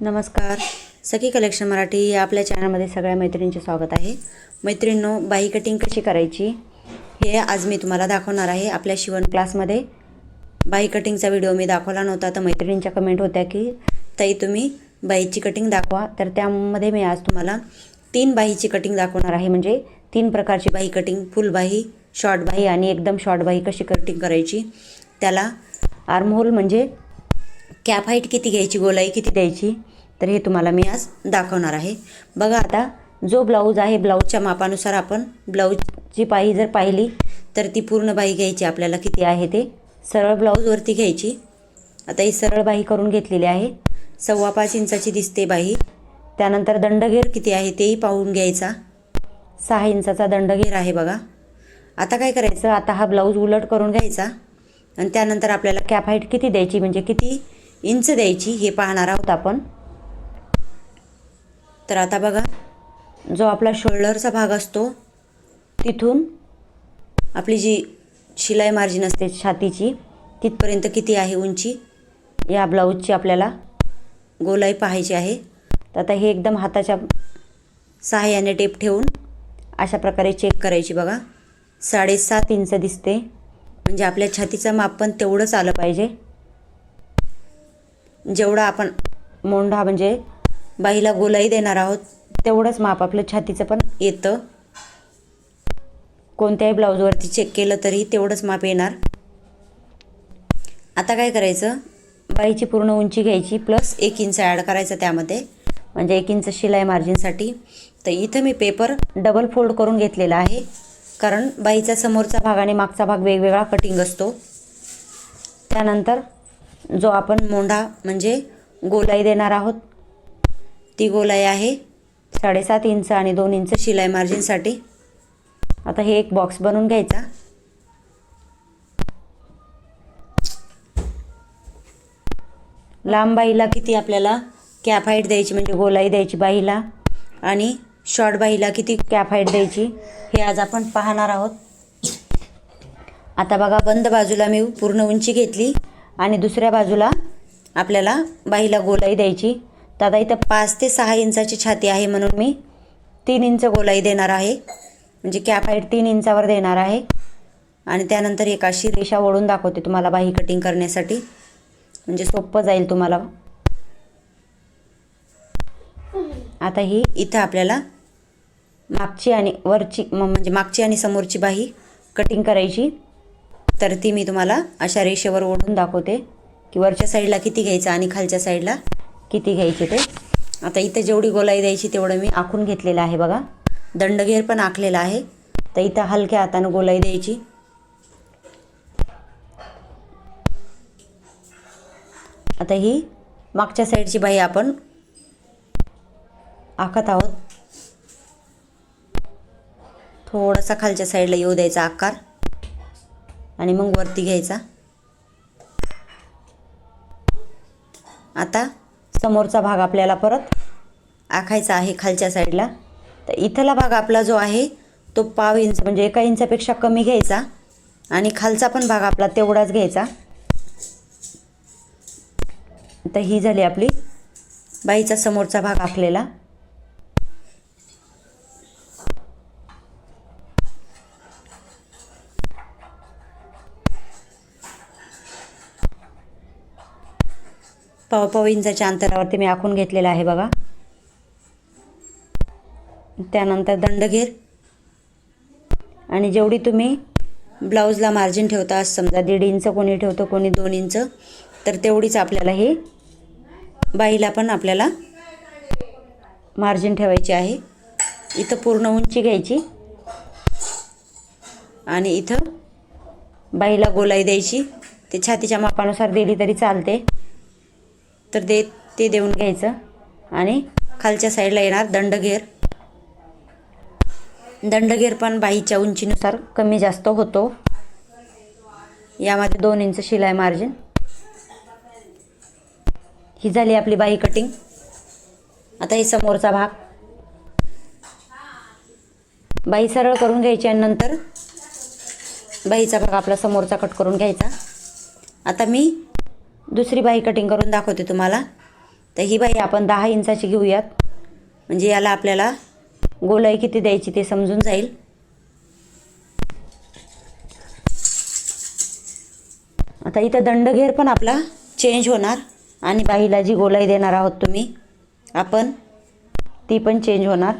नमस्कार. सखी कलेक्शन मराठी या आपल्या चॅनलमध्ये सगळ्या मैत्रिणींचे स्वागत आहे. मैत्रिणींनो बाही कटिंग कशी करायची हे आज मी तुम्हाला दाखवणार आहे आपल्या शिवण क्लासमध्ये. बाही कटिंगचा व्हिडिओ मी दाखवला नव्हता तर मैत्रिणींच्या कमेंट होत्या की ताई तुम्ही बाहीची कटिंग दाखवा. तर त्यामध्ये मी आज तुम्हाला तीन बाहीची कटिंग दाखवणार आहे. म्हणजे तीन प्रकारची बाही कटिंग फुल बाही शॉर्ट बाही आणि एकदम शॉर्ट बाही कशी कटिंग करायची. त्याला आर्महोल म्हणजे कॅप हाईट किती घ्यायची गोलाई किती द्यायची तर हे तुम्हाला मी आज दाखवणार आहे. बघा आता जो ब्लाऊज आहे ब्लाऊजच्या मापानुसार आपण ब्लाऊजची बाही जर पाहिली तर ती पूर्ण बाही घ्यायची आपल्याला किती आहे ते. सरळ ब्लाऊजवरती घ्यायची. आता ही सरळ बाही करून घेतलेली आहे. सव्वा पाच इंचाची दिसते बाही त्यानंतर दंडघेर किती आहे तेही पाहून घ्यायचा. सहा इंचाचा दंडघेर आहे बघा. आता काय करायचं? आता हा ब्लाऊज उलट करून घ्यायचा. आणि त्यानंतर आपल्याला कॅप हाईट किती द्यायची? म्हणजे किती इंच द्यायची? हे पाहणार आहोत आपण. तर आता बघा जो आपला शोल्डरचा भाग असतो तिथून आपली जी शिलाई मार्जिन असते छातीची तिथपर्यंत किती आहे उंची? या ब्लाऊजची आपल्याला गोलाई पाहायची आहे. तर आता हे एकदम हाताच्या सहाय्याने टेप ठेवून अशा प्रकारे चेक करायची बघा. साडेसात इंच दिसते. म्हणजे आपल्या छातीचं माप पण तेवढंच आलं पाहिजे. जेवढा आपण मोंढा म्हणजे बाईला गोलाई देणार आहोत. तेवढंच माप आपलं छातीचं पण येतं. कोणत्याही ब्लाऊजवरती चेक केलं तरी तेवढंच माप येणार. आता काय करायचं? बाईची पूर्ण उंची घ्यायची प्लस एक इंच ॲड करायचं त्यामध्ये. म्हणजे एक इंच शिलाई मार्जिनसाठी तर इथं मी पेपर डबल फोल्ड करून घेतलेला आहे. कारण बाईचा समोरचा भाग आणि मागचा भाग वेगवेगळा कटिंग असतो. त्यानंतर जो आपण मोंढा म्हणजे गोलाई देणार आहोत ती गोलाई आहे. साडेसात इंच आणि दोन इंच. शिलाई मार्जिनसाठी आता हे एक बॉक्स बनवून घ्यायचा. लांब बाईला किती आपल्याला कॅप हाईट द्यायची म्हणजे गोलाई द्यायची बाईला. आणि शॉर्ट बाईला किती कॅप हाईट द्यायची हे आज आपण पाहणार आहोत. आता बघा बंद बाजूला मी पूर्ण उंची घेतली. आणि दुसऱ्या बाजूला आपल्याला बाईला गोलाई द्यायची. तर आता इथं पाच ते सहा इंचाची छाती आहे म्हणून मी तीन इंच गोलाई देणार आहे. म्हणजे कॅप हाईट तीन इंचावर देणार आहे. आणि त्यानंतर एक अशी रेषा ओढून दाखवते तुम्हाला बाही कटिंग करण्यासाठी. म्हणजे सोपं जाईल तुम्हाला. आता ही इथं आपल्याला मागची आणि वरची म्हणजे मागची आणि समोरची बाही कटिंग करायची. तर ती मी तुम्हाला अशा रेषेवर ओढून दाखवते. की वरच्या साईडला किती घ्यायचं आणि खालच्या साईडला किती घ्यायचे ते? आता इथं जेवढी गोलाई द्यायची तेवढं मी आखून घेतलेलं आहे बघा. दंडघेर पण आखलेला आहे. तर इथं हलक्या हातानं गोलाई द्यायची. आता ही मागच्या साईडची बाई आपण आखत आहोत. थोडासा खालच्या साईडला येऊ द्यायचा आकार आणि मग वरती घ्यायचा. आता समोरचा भाग आपल्याला परत आखायचा आहे खालच्या साईडला. तर इथला भाग आपला जो आहे तो पाव इंच म्हणजे एका इंचापेक्षा कमी घ्यायचा आणि खालचा पण भाग आपला तेवढाच घ्यायचा. तर ही झाली आपली बाईचा समोरचा भाग आखलेला. पाव इंचाच्या अंतरावरती मी आखून घेतलेला आहे बघा. त्यानंतर दंडघेर आणि जेवढी तुम्ही ब्लाऊजला मार्जिन ठेवता समजा दीड इंच कोणी ठेवतो कोणी दोन इंच तर तेवढीच आपल्याला हे बाईला पण आपल्याला मार्जिन ठेवायची आहे. इथं पूर्ण उंची घ्यायची. आणि इथं बाईला गोलाई द्यायची. ते छातीच्या मापानुसार दिली तरी चालते. तर दे ते देऊन घ्यायचं. आणि खालच्या साईडला येणार दंडगेर दंडगेर पण बाईच्या उंचीनुसार कमी जास्त होतो. यामध्ये दोन इंच शिलाई मार्जिन. ही झाली आपली बाई कटिंग. आता ही समोरचा भाग. बाई सरळ करून घ्यायची आणि नंतर बाईचा भाग आपला समोरचा कट करून घ्यायचा. आता मी दुसरी बाई कटिंग करून दाखवते तुम्हाला. तर ही बाई आपण दहा इंचाची घेऊयात. म्हणजे याला आपल्याला गोलाई किती द्यायची ते समजून जाईल. आता इथं दंडघेर पण आपला चेंज होणार. आणि बाईला जी गोलाई देणार आहोत तुम्ही आपण ती पण चेंज होणार.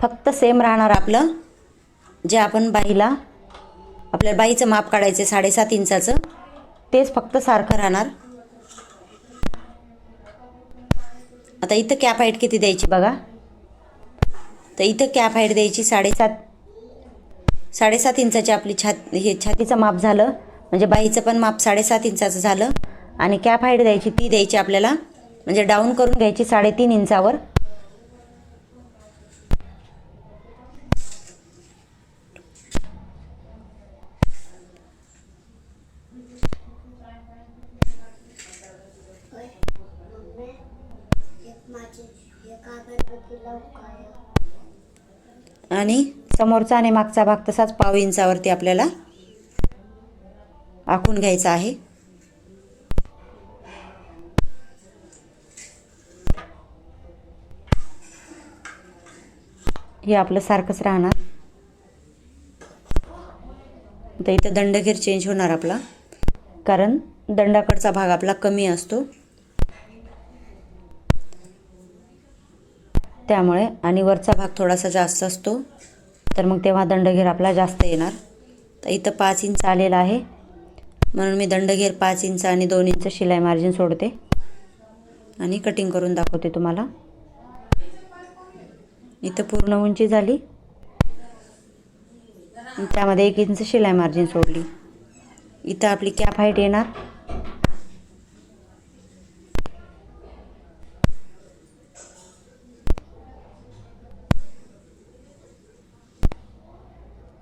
फक्त सेम राहणार आपलं जे आपण बाईला आपल्या बाईचं माप काढायचं आहे साडेसात इंचाचं. तेच फक्त सारखं राहणार. आता इथं कॅप हाईट किती द्यायची बघा? तर इथं कॅप हाईट द्यायची साडेसात साडेसात इंचाची आपली छात हे छातीचं माप झालं. म्हणजे बाईचं पण माप साडेसात इंचाचं झालं. आणि कॅप हाईट द्यायची ती द्यायची आपल्याला. म्हणजे डाऊन करून घ्यायची साडेतीन इंचावर. आणि समोरचा आणि मागचा भाग तसाच पाव इंचावरती आपल्याला आखून घ्यायचा आहे. हे आपलं सारखंच राहणार. तर इथं दंडघेर चेंज होणार आपला. कारण दंडाकडचा भाग आपला कमी असतो. त्यामुळे आणि वरचा भाग थोडासा जास्त असतो तर मग तेव्हा दंडघेर आपला जास्त येणार. तर इथं पाच इंच आलेला आहे. म्हणून मी दंडघेर पाच इंच आणि दोन इंच शिलाई मार्जिन सोडते. आणि कटिंग करून दाखवते तुम्हाला. इथं पूर्ण उंची झाली. त्यामध्ये एक इंच शिलाई मार्जिन सोडली. इथं आपली कॅप हाईट येणार.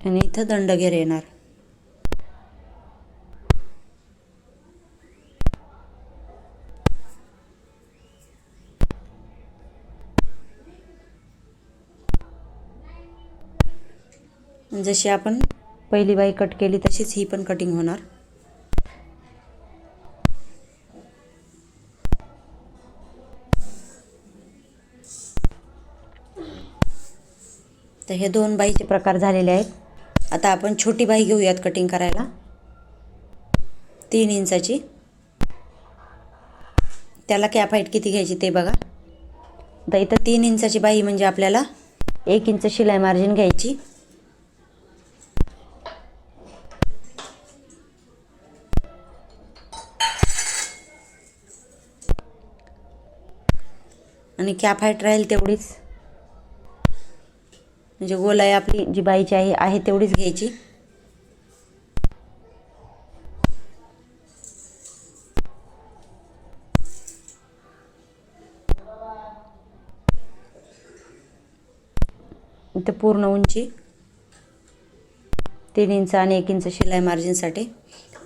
आणि इथं दंडघेर येणार. जशी आपण पहिली बाई कट केली तशीच ही पण कटिंग होणार. तर हे दोन बाईचे प्रकार झालेले आहेत. आता आपण छोटी बाई घेऊयात कटिंग करायला. तीन इंचाची. त्याला कॅप हाईट किती घ्यायची ते बघा. तर इथं तीन इंचाची बाई म्हणजे आपल्याला एक इंच शिलाई मार्जिन घ्यायची. आणि कॅप हाईट राहील तेवढीच. म्हणजे गोलाई आपली जी बाईची आहे आहे तेवढीच घ्यायची. इथं पूर्ण उंची. तीन इंच आणि एक इंच शिलाई मार्जिनसाठी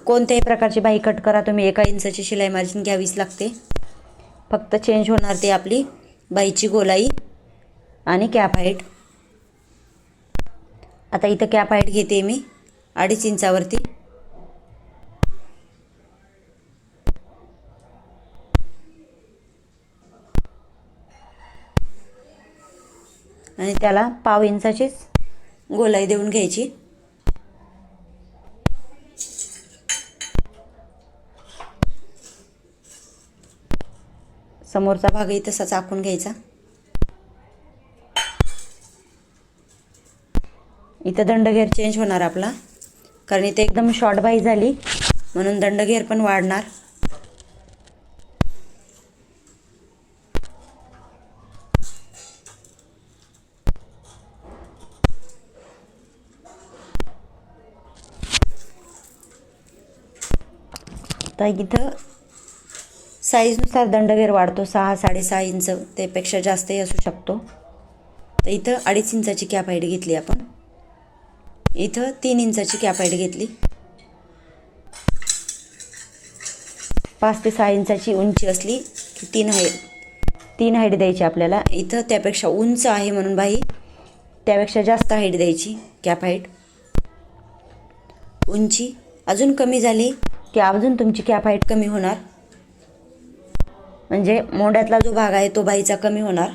कोणत्याही प्रकारची बाई कट करा तुम्ही एका इंचाची शिलाई मार्जिन घ्यावीच लागते. फक्त चेंज होणार ते आपली बाईची गोलाई आणि कॅप हाईट आता इथं कॅप हाईट घेते मी अडीच इंचावरती. आणि त्याला पाव इंचाचीच गोलाई देऊन घ्यायची. समोरचा भागही तसा चाकून घ्यायचा. इथं दंडघेर चेंज होणार आपला. कारण इथे एकदम शॉर्ट बाई झाली. म्हणून दंडघेर पण वाढणार. तर इथं साईजनुसार दंडघेर वाढतो. सहा साडेसहा इंच त्यापेक्षा जास्तही असू शकतो. तर इथं अडीच इंचाची कॅप हाईट घेतली आपण. इथं तीन इंचाची कॅप हाईट घेतली. पाच ते सहा इंचाची उंची असली की तीन हाईट तीन हाईट द्यायची आपल्याला. इथं त्यापेक्षा उंच आहे म्हणून बाई त्यापेक्षा जास्त हाईट द्यायची कॅप हाईट उंची अजून कमी झाली की अजून तुमची कॅप हाईट कमी होणार. म्हणजे मोंड्यातला जो भाग आहे तो बाईचा कमी होणार.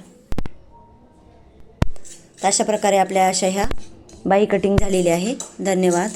अशा प्रकारे आपल्या अशा ह्या बाई कटिंग झालेली आहे. धन्यवाद.